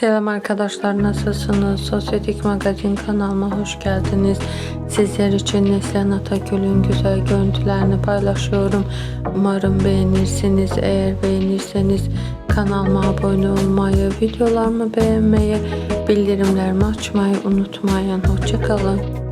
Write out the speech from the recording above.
Selam arkadaşlar nasılsınız? Sosyetik Magazin kanalıma hoş geldiniz. Sizler için Neslihan Atagül'ün güzel görüntülerini paylaşıyorum. Umarım beğenirsiniz. Eğer beğenirseniz kanalıma abone olmayı, videolarımı beğenmeyi, bildirimlerimi açmayı unutmayın. Hoşçakalın.